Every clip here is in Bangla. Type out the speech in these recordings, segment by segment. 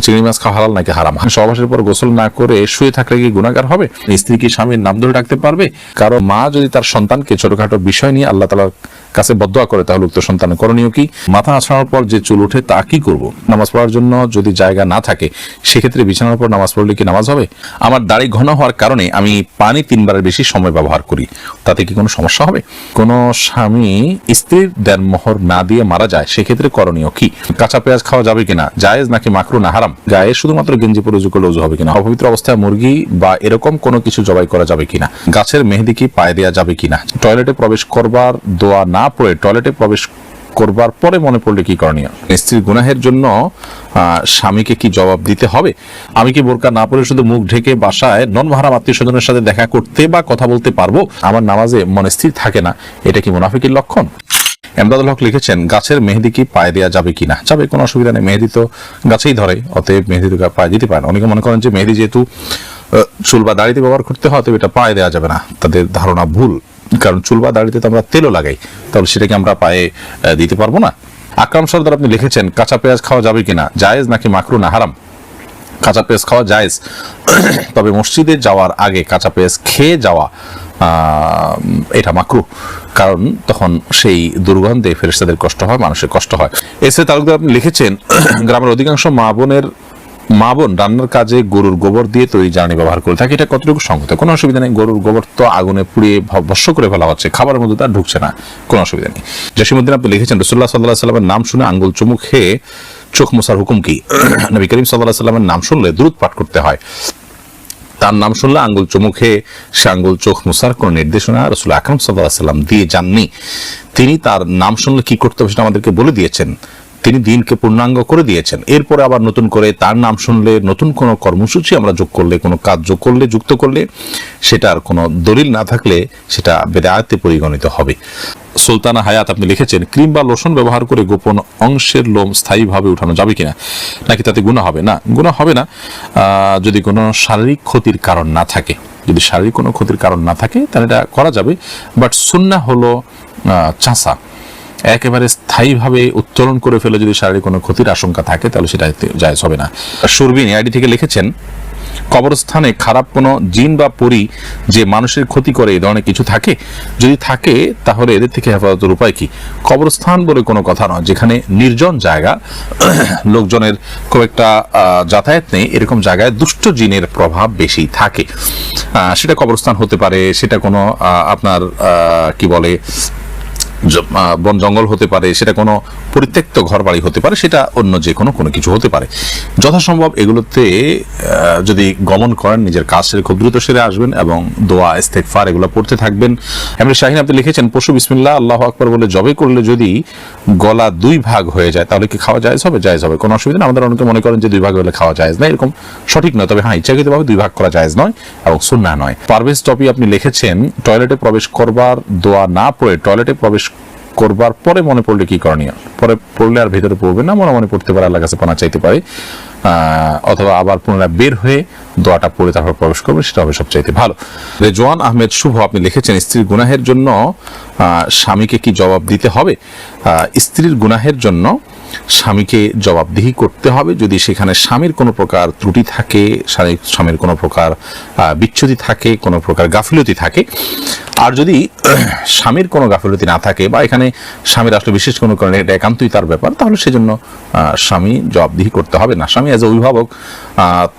চিংড়ি মাছ খাওয়া হালাল নাকি হারাম? সহবাসের পর গোসল না করে শুয়ে থাকলে কি গুণাগার হবে? স্ত্রী কি স্বামীর নাম ধরে ডাকতে পারবে? কারও মা যদি তার সন্তানকে ছোটখাটো বিষয় নিয়ে আল্লাহ তালার কাছে বদয়া করে, তাহলে উক্ত সন্তানের করণীয় কি? মাথা আছড়ানোর পর যে চুল ওঠে, তা কি করব? নামাজ পড়ার জন্য যদি জায়গা না থাকে, সেক্ষেত্রে বিছানার পর নামাজ পড়লে কি নামাজ হবে? আমার দাড়ি ঘন হওয়ার কারণে আমি পানি তিনবারের বেশি সময় ব্যবহার করি। তাতে কি কোনো সমস্যা হবে? কোনো স্বামী স্ত্রীর দেনমোহর না দিয়ে মারা যায়, সেক্ষেত্রে করণীয় কি? কাঁচা পেঁয়াজ খাওয়া যাবে কিনা? জায়েজ নাকি মাকরু না হারাম? গায়ে শুধুমাত্র গেঞ্জি পরে উজু করলে উজু হবে কিনা? অপবিত্র অবস্থায় মুরগি বা এরকম কোনো কিছু জবাই করা যাবে কিনা? গাছের মেহেদি কি পায়ে দেওয়া যাবে কিনা? টয়লেটে প্রবেশ করবার দোয়া না পড়ে টয়লেটে প্রবেশ করবার পরে মনে পড়লে কি করণীয়? স্ত্রীর গুনাহের জন্য স্বামীকে কি জবাব দিতে হবে? আমি কি বোরকা না পড়ে শুধু মুখ ঢেকে বাসায় নন মহারাম আত্মীয় স্বজনের সাথে দেখা করতে বা কথা বলতে পারব? আমার নামাজে মনে স্থির থাকে না। এটা কি মুনাফিকের লক্ষণ? এমদাদুল হক লিখেছেন, গাছের মেহেদি কি পায়ে দেওয়া যাবে কিনা? যাবে, কোনো অসুবিধা নেই। মেহেদি তো গাছেই ধরে, অতএব মেহেদি তো পায়ে দিতে পারে না। অনেকে মনে করেন যে মেহেদি যেহেতু চুল বা দাড়িতে ব্যবহার করতে হয় তবে এটা পায়ে দেওয়া যাবে না। তাদের ধারণা ভুল। কারণ চুল বা দাড়িতে তো আমরা তেলও লাগাই, তাহলে সেটাকে আমরা পায়ে দিতে পারব না। আকরাম সর্দার, আপনি লিখেছেন, কাঁচা পেঁয়াজ খাওয়া যাবে কিনা? জায়েজ নাকি মাকরু না? হারাম। কাঁচা পেঁয়াজ খাওয়া জায়েজ। তবে মসজিদে যাওয়ার আগে কাঁচা পেঁয়াজ খেয়ে যাওয়া এটা মাকরু কারণ তখন সেই দুর্গন্ধে ফেরেস্তাদের কষ্ট হয়, মানুষের কষ্ট হয়। এসে তালুকদার, আপনি লিখেছেন, গ্রামের অধিকাংশ মা বোনের মা বোন রান্নার কাজে গরুর গোবর দিয়ে তৈরি জ্বালানি ব্যবহার করে থাকে, এটা কতটুকু সংগত কোনো অসুবিধা নেই, গরুর গোবর তো আগুনে পুড়িয়ে ভ- ভস্ম করে ফেলা হচ্ছে, খাবারের মধ্যে তার ঢুকছে না, কোনো অসুবিধা নেই। জসিমুদ্দিন আপনি লিখেছেন রসুল্লাহ সাল্লাহ সাল্লামের নাম শুনে আঙ্গুল চুমুক খেয়ে চোখ মোসার হুকুম কি? নবী করিম সাল্লাহ সাল্লামের নাম শুনলে দ্রুত পাঠ করতে হয়। তার নাম শুনলে আঙ্গুল চুমুখে সে আঙ্গুল চোখ মুসার কোন নির্দেশনা রসুল আকরম সাল্লাহ সাল্লাম দিয়ে যাননি। তিনি তার নাম শুনলে কি করতে হবে সেটা আমাদেরকে বলে দিয়েছেন। তিনি দিনকে পূর্ণাঙ্গ করে দিয়েছেন। এরপরে আবার নতুন করে তার নাম শুনলে নতুন কোনো কর্মসূচি আমরা যোগ করলে, কোনো কাজ যোগ করলে, যুক্ত করলে সেটার কোনো দলিল না থাকলে সেটা বেদায়তে পরিগণিত হবে। সুলতানা হায়াত আপনি লিখেছেন, ক্রিম বা লোশন ব্যবহার করে গোপন অংশের লোম স্থায়ীভাবে উঠানো যাবে কিনা? নাকি তাতে গুণা হবে? না গুণা হবে না। যদি কোনো শারীরিক ক্ষতির কারণ না থাকে, যদি শারীরিক কোনো ক্ষতির কারণ না থাকে, তাহলে এটা করা যাবে। বাট সুন্না হলো চাষা একেবারে স্থায়ীভাবে উত্তোলন করে ফেলে যদি শারীরিক কোনো ক্ষতির আশঙ্কা থাকে, তাহলে সেটা জায়জ হবে না। সুরবিন আইডি থেকে লিখেছেন, কবরস্থানে খারাপ কোনো জিন বা পরি যে মানুষের ক্ষতি করে, এ ধরনের কিছু থাকে? যদি থাকে, তাহলে এদের থেকে হেফাজতের উপায় কি? কবরস্থান বলে কোনো কথা নয়, যেখানে নির্জন জায়গা, লোকজনের খুব একটা যাতায়াত নেই, এরকম জায়গায় দুষ্ট জিনের প্রভাব বেশি থাকে। সেটা কবরস্থান হতে পারে, সেটা কোনো আপনার কি বলে বন জঙ্গল হতে পারে, সেটা কোনো পরিত্যক্ত ঘর বাড়ি হতে পারে, সেটা অন্য যে কোনো কোনো কিছু হতে পারে। যথাসম্ভব এগুলোতে যদি গমন করেন, নিজের কাজ সেরে খুব দ্রুত সেরে আসবেন এবং দোয়া ইস্তেকফার এগুলো পড়তে থাকবেন। এমনি শাহিন, আপনি লিখেছেন, পশু বিসমিল্লাহ, আল্লাহ আকবর বলে জবে করলে যদি গলা দুই ভাগ হয়ে যায়, তাহলে কি খাওয়া যায় হবে? জায়েজ হবে। কোনো অসুবিধা না আমাদের অনেকে মনে করেন যে দুই ভাগ হলে খাওয়া যায় না, এরকম সঠিক নয়। তবে হ্যাঁ ইচ্ছাকৃতভাবে দুই ভাগ করা যায় নয় এবং সুন্না নয়। পারভেজ টপি আপনি লিখেছেন, টয়লেটে প্রবেশ করবার দোয়া না পড়ে টয়লেটে প্রবেশ করবার পরে মনে পড়লে কি করণীয়? পরে পড়লে আর ভেতরে পড়বে না, মনে মনে পড়তে পারে আল্লাহ কাছে পানা চাইতে পারে। অথবা আবার পুনরায় বের হয়ে দোয়াটা পড়ে তারপর প্রবেশ করবে, সেটা হবে সবচাইতে ভালো। রেজওয়ান আহমেদ শুভ, আপনি লিখেছেন, স্ত্রীর গুনাহের জন্য স্বামীকে কি জবাব দিতে হবে? স্ত্রীর গুনাহের জন্য স্বামীকে জবাবদিহি করতে হবে। যদি সেখানে স্বামীর কোনো প্রকার ত্রুটি থাকে, স্বামী- স্বামীর কোনো প্রকার বিচ্ছুতি থাকে, কোনো প্রকার গাফিলতি থাকে, আর যদি স্বামীর কোনো গাফিলতি না থাকে বা এখানে স্বামীর আসলে বিশেষ কোনো কারণে এটা একান্তই তার ব্যাপার, তাহলে সেজন্য স্বামী জবাবদিহি করতে হবে। না, স্বামী এজ এ অভিভাবক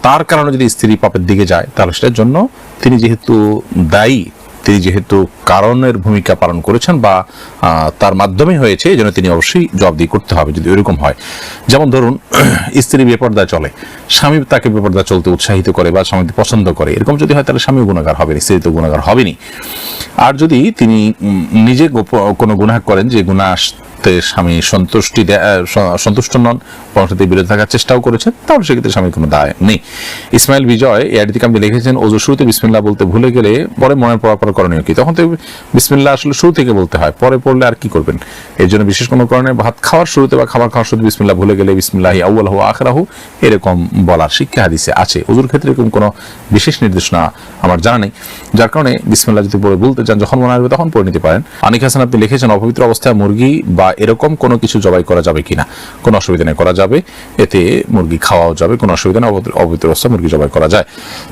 তার কারণে যদি স্ত্রী পাপের দিকে যায়, তাহলে সেটার জন্য তিনি যেহেতু দায়ী তিনি যেহেতু কারণের ভূমিকা পালন করেছেন বা তার মাধ্যমে হয়েছে এই জন্য তিনি অবশ্যই জবাবদিহি করতে হবে যদি এরকম হয়। যেমন ধরুন, স্ত্রী বেপর্দা চলে, স্বামী তাকে বেপর্দা চলতে উৎসাহিত করে বা স্বামী পছন্দ করে, এরকম যদি হয় তাহলে স্বামী গুণাগার হবে স্ত্রী তো গুণাগার হবেনি আর যদি তিনি নিজে কোনো গুণাহ করেন যে গুনাহ আসতে স্বামী সন্তুষ্টি সন্তুষ্ট নন, বরং সাথে বিরত থাকার চেষ্টাও করেছেন, তাহলে সেক্ষেত্রে স্বামীর কোনো দায় নেই। ইসমাইল বিজয় এর দিকে আপনি লিখেছেন ওজু শুরুতে বিসমিল্লাহ বলতে ভুলে গেলে পরে মনে পড়ার পর করণীয় কি? তখন তো বিসমিল্লাহ আসলে শুরু থেকে বলতে হয়, পরে পড়লে আর কি করবেন? এর জন্য বিশেষ কোনো কারণে ভাত খাওয়ার শুরুতে বা খাবার খাওয়ার শুরুতে বিসমিল্লাহ ভুলে গেলে বিসমিল্লাহি আউ্ল হু আখরাহু, এরকম বলার শিক্ষা হাদিসে আছে। ওজুর ক্ষেত্রে এরকম কোনো বিশেষ নির্দেশনা আমার জানা নেই। যার কারণে বিসমিল্লাহ যদি পরে বলতে চান, যখন মনে আসবে তখন পড়ে নিতে পারেন। আনিক হাসান আপনি লিখেছেন, অপবিত্র অবস্থায় মুরগি বা এরকম কোনো কিছু জবাই করা যাবে কিনা? কোনো অসুবিধা নেই, করা যাবে। এতে মুরগি খাওয়াও যাবে, কোনো অসুবিধা নেই অপবিত্র অবস্থা মুরগি জবাই করা যায়।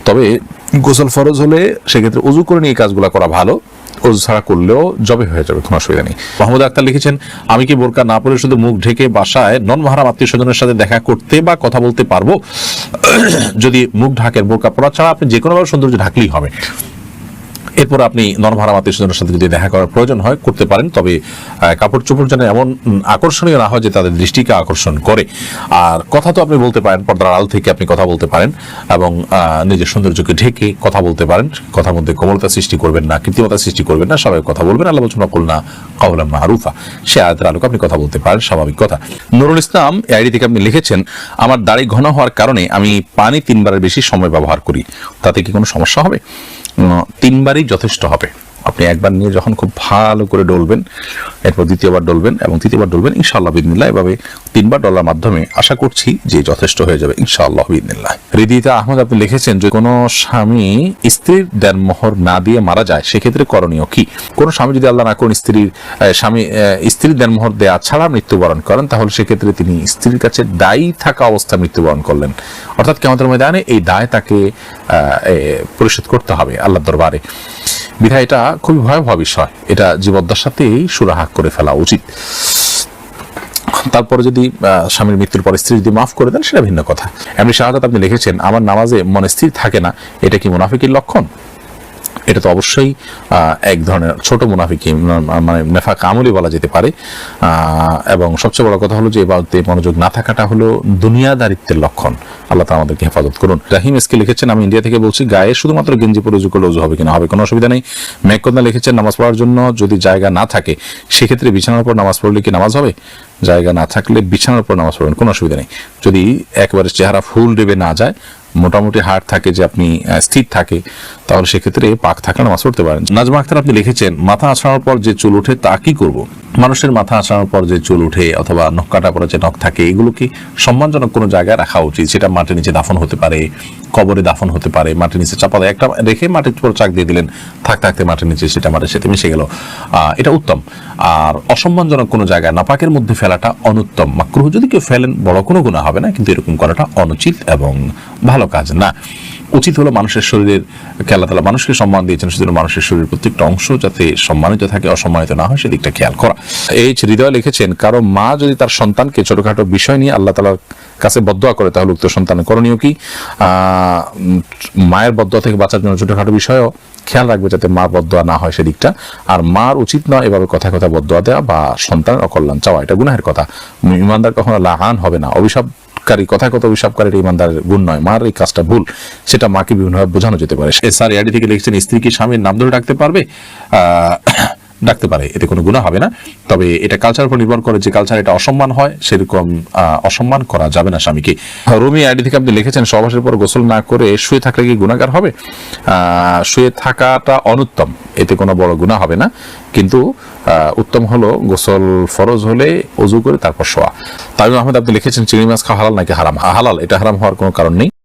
তবে গোসল ফরজ হলে সেক্ষেত্রে উজু করে নিয়ে কাজগুলো করা ভালো। ওজ ছাড়া করলেও জবে হয়ে যাবে, কোনো অসুবিধা নেই। মোহাম্মদ আক্তার লিখেছেন, আমি কি বোরকা না পরে শুধু মুখ ঢেকে বাসায় নন মাহারাম আত্মীয় স্বজনের সাথে দেখা করতে বা কথা বলতে পারব? যদি মুখ ঢাকের বোরকা পরা ছাড়া আপনি যে কোনোভাবে সৌন্দর্য ঢাকলেই হবে। এরপর আপনি নরমারাম আত্মীয় স্বজনের সাথে যদি দেখা করার প্রয়োজন হয়, করতে পারেন। তবে কাপড় চোপড় যেন এমন আকর্ষণীয় না হয় যে তাদের দৃষ্টিকে আকর্ষণ করে। আর কথা তো আপনি বলতে পারেন, পর্দার আড়াল থেকে আপনি কথা বলতে পারেন এবং নিজের সৌন্দর্যকে ঢেকে কথা বলতে পারেন। কথার মধ্যে কোমলতা সৃষ্টি করবেন না, কৃত্রিমতা সৃষ্টি করবেন না সবাই কথা বলবেন। আল্লাহ বলছেন অকুল না কাউলাম মারুফা সে আয়াতের আলোকে আপনি কথা বলতে পারেন, স্বাভাবিক কথা। নুরুল ইসলাম এই আইডি থেকে আপনি লিখেছেন, আমার দাড়ি ঘন হওয়ার কারণে আমি পানি তিনবারের বেশি সময় ব্যবহার করি। তাতে কি কোনো সমস্যা হবে? তিনবারই যথেষ্ট হবে। আপনি একবার নিয়ে যখন খুব ভালো করে ডলবেন, এরপর দ্বিতীয়বার ডলবেন এবং তৃতীয়বার ডলবেন, ইনশাআল্লাহ বিদিনিল্লাহ এভাবে তিনবার ডলার মাধ্যমে আশা করছি যে যথেষ্ট হয়ে যাবে, ইনশাআল্লাহ বিদিনিল্লাহ হৃদিতা আহমদ, আপনি লিখেছেন যে কোনো স্বামী স্ত্রীর দেনমোহর না দিয়ে মারা যায়, সেক্ষেত্রে করণীয় কি? কোনো স্বামী যদি আল্লাহ না করুন স্ত্রীর স্বামী স্ত্রীর স্ত্রীর দেনমোহর দেয়া ছাড়া মৃত্যুবরণ করেন, তাহলে সেক্ষেত্রে তিনি স্ত্রীর কাছে দায়ী থাকা অবস্থায় মৃত্যুবরণ করলেন। অর্থাৎ কেমতের ময়দানে এই দায় তাকে পরিশোধ করতে হবে আল্লাহর দরবারে। বিধায় এটা খুবই ভয়াবহ বিষয়। এটা জীবদ্দশাতেই সুরাহা করে ফেলা উচিত। তারপরে যদি স্বামীর মৃত্যুর পরে স্ত্রী যদি মাফ করে দেন, সেটা ভিন্ন কথা। এমনি শাহাদাত আপনি লিখেছেন, আমার নামাজে মনে স্থির থাকে না। এটা কি মুনাফিকের লক্ষণ? এটা তো অবশ্যই এক ধরনের ছোট মুনাফিকি মানে নেফাক আমলি বলা যেতে পারে। এবং সবচেয়ে বড় কথা হলো যে এবারতে মনোযোগ না থাকাটা হলো দুনিয়াদারিত্বের লক্ষণ। আল্লাহ তাআলা আমাদেরকে হেফাজত করুন। রাহিম এসকে লিখেছেন, আমি ইন্ডিয়া থেকে বলছি, গায়ে শুধুমাত্র গেঞ্জি পরে উজু করলে হবে কিনা? হবে, কোনো অসুবিধা নেই। মেঘকন্যা লিখেছেন, নামাজ পড়ার জন্য যদি জায়গা না থাকে, সেক্ষেত্রে বিছানার উপর নামাজ পড়লে কি নামাজ হবে? জায়গা না থাকলে বিছানার উপর নামাজ পড়বেন, কোনো অসুবিধা নেই। যদি একবারে চেহারা ফুল ডেবে না যায় মোটামুটি হাট থাকে, যে আপনি স্থির থাকে, তাহলে সেক্ষেত্রে পাক থাকলে নামাজ পড়তে পারেন। নাজমা আক্তার আপনি লিখেছেন, মাথা আছড়ানোর পর যে চুল ওঠে তা কি করব? মানুষের মাথা আছড়ানোর পর যে চুল ওঠে অথবা নখ কাটা পরে যে নখ থাকে, এগুলো কি সম্মানজনক কোনো জায়গায় রাখা উচিত? সেটা মাটির নিচে দাফন হতে পারে, কবরে দাফন হতে পারে, মাটির নিচে চাপা দেয় একটা রেখে মাটির উপর চাক দিয়ে দিলেন, থাক থাকতে মাটির নিচে সেটা মাটির সাথে মিশে গেল। এটা উত্তম। আর অসম্মানজনক কোনো জায়গায় নাপাকের মধ্যে ফেলাটা অনুত্তম। মাকরুহ যদি কেউ ফেলেন, বড় কোনো গুণা হবে না, কিন্তু এরকম করাটা অনুচিত এবং ভালো কাজ, না। উচিত হলো মানুষের শরীরের খেলা তালা মানুষকে সম্মান দিয়েছেন সেজন্য মানুষের শরীরের প্রত্যেকটা অংশ যাতে সম্মানিত থাকে, অসম্মানিত না হয়, সেদিকটা খেয়াল করা। এই হৃদয় লিখেছেন, কারও মা যদি তার সন্তানকে ছোটখাটো বিষয় নিয়ে আল্লাহ তালার কাছে বদোয়া করে, তাহলে উক্ত সন্তানের করণীয় কি? মায়ের বদোয়া থেকে বাঁচার জন্য ছোটখাটো বিষয়ও খেয়াল রাখবে যাতে মার বদোয়া না হয় সেদিকটা। আর মার উচিত নয় এভাবে কথা কথা বদোয়া দেওয়া বা সন্তানের অকল্যাণ চাওয়া, এটা গুনাহের কথা। ইমানদার কখনো লাহান হবে না। অভিশাপকারী কথা কথা অভিশাপকারীর ইমানদারের গুণ নয়। মার এই কাজটা ভুল, সেটা মাকে বিভিন্নভাবে বোঝানো যেতে পারে। স্যার এআডি থেকে লিখছেন, স্ত্রী কি স্বামীর নাম ধরে ডাকতে পারবে? ডাকতে পারে, এতে কোনো গুণা হবে না। তবে এটা কালচার উপর নির্ভর করে যে কালচার এটা অসম্মান হয়, সেরকম অসম্মান করা যাবে না স্বামীকে। রুমি আইডি থেকে আপনি লিখেছেন, সহবাসের পর গোসল না করে শুয়ে থাকলে কি গুণাগার হবে? শুয়ে থাকাটা অনুত্তম, এতে কোনো বড় গুণা হবে না। কিন্তু উত্তম হলো গোসল ফরজ হলে অজু করে তারপর শোয়া। তামিম আহমেদ, আপনি লিখেছেন, চিংড়ি মাছ খাওয়া হালাল নাকি হারাম? হালাল, এটা হারাম হওয়ার কোনো কারণ নেই।